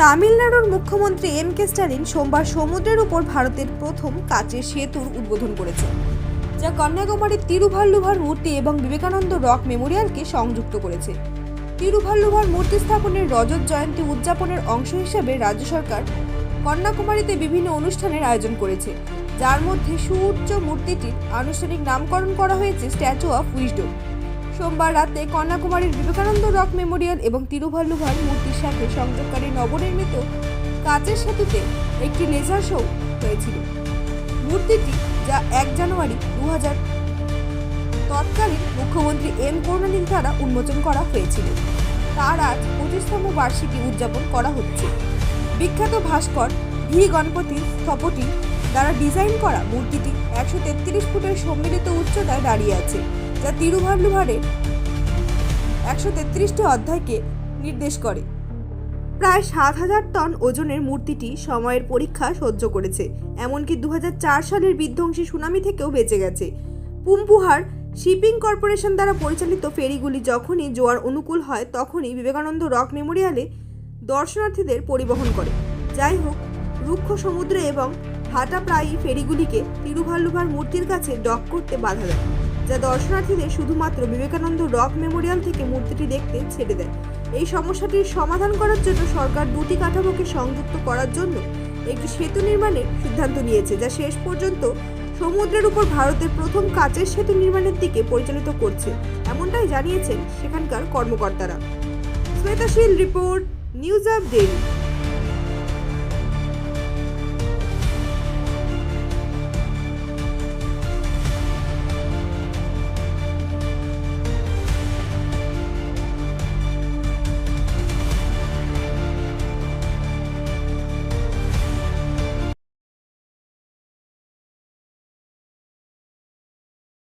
তামিলনাড়ুর মুখ্যমন্ত্রী M K Stalin সোমবার সমুদ্রের উপর ভারতের প্রথম কাচের সেতুর উদ্বোধন করেছে যা কন্যাকুমারীর তিরুভাল্লুভার মূর্তি এবং বিবেকানন্দ রক মেমোরিয়ালকে সংযুক্ত করেছে। তিরুভাল্লুভার মূর্তি স্থাপনের রজত জয়ন্তী উদযাপনের অংশ হিসেবে রাজ্য সরকার কন্যাকুমারীতে বিভিন্ন অনুষ্ঠানের আয়োজন করেছে, যার মধ্যে সুউচ্চ মূর্তিটির আনুষ্ঠানিক নামকরণ করা হয়েছে স্ট্যাচু অফ উইজডম। সোমবার রাতে কন্যাকুমারীর বিবেকানন্দ রক মেমোরিয়াল এবং তিরুভাল্লুভার মূর্তির সাথে সংযোগকারী নবনির্মিত কাচের সেতুতে একটি লেজার শো হয়েছিল। মূর্তিটি যা এক জানুয়ারি দু হাজার তৎকালীন মুখ্যমন্ত্রী এম করুণানিধি দ্বারা উন্মোচন করা হয়েছিল। তার আজ পঁচিশতম বার্ষিকী উদযাপন করা হচ্ছে। বিখ্যাত ভাস্কর ভি গণপতি স্থপতি দ্বারা ডিজাইন করা মূর্তিটি একশো তেত্রিশ ফুটের সম্মিলিত উচ্চতায় দাঁড়িয়ে আছে। যা তিরুভাল্লুভারের একশো তেত্রিশটি অধ্যায়কে নির্দেশ করে। প্রায় সাত হাজার টন ওজনের মূর্তিটি সময়ের পরীক্ষা সহ্য করেছে, এমনকি দু হাজার চার সালের বিধ্বংসী সুনামি থেকেও বেঁচে গেছে। পুম্পুহার শিপিং কর্পোরেশন দ্বারা পরিচালিত ফেরিগুলি যখনই জোয়ার অনুকূল হয়, তখনই বিবেকানন্দ রক মেমোরিয়ালে দর্শনার্থীদের পরিবহন করে। যাই হোক রুক্ষ সমুদ্রে এবং ভাটা প্রায়ই ফেরিগুলিকে তিরুভাল্লুভার মূর্তির কাছে ডক করতে বাধা দেয়। যা দর্শনার্থীদের শুধুমাত্র বিবেকানন্দ রক মেমোরিয়াল থেকে মূর্তিটি দেখতে ছেড়ে দেয়। এই সমস্যাটির সমাধান করার জন্য সরকার দুটি কাঠামোকে সংযুক্ত করার জন্য একটি সেতু নির্মাণের সিদ্ধান্ত নিয়েছে, যা শেষ পর্যন্ত সমুদ্রের উপর ভারতের প্রথম কাচের সেতু নির্মাণের দিকে পরিচালিত করছে, এমনটাই জানিয়েছেন সেখানকার কর্মকর্তারা। Shwetashil report, news update.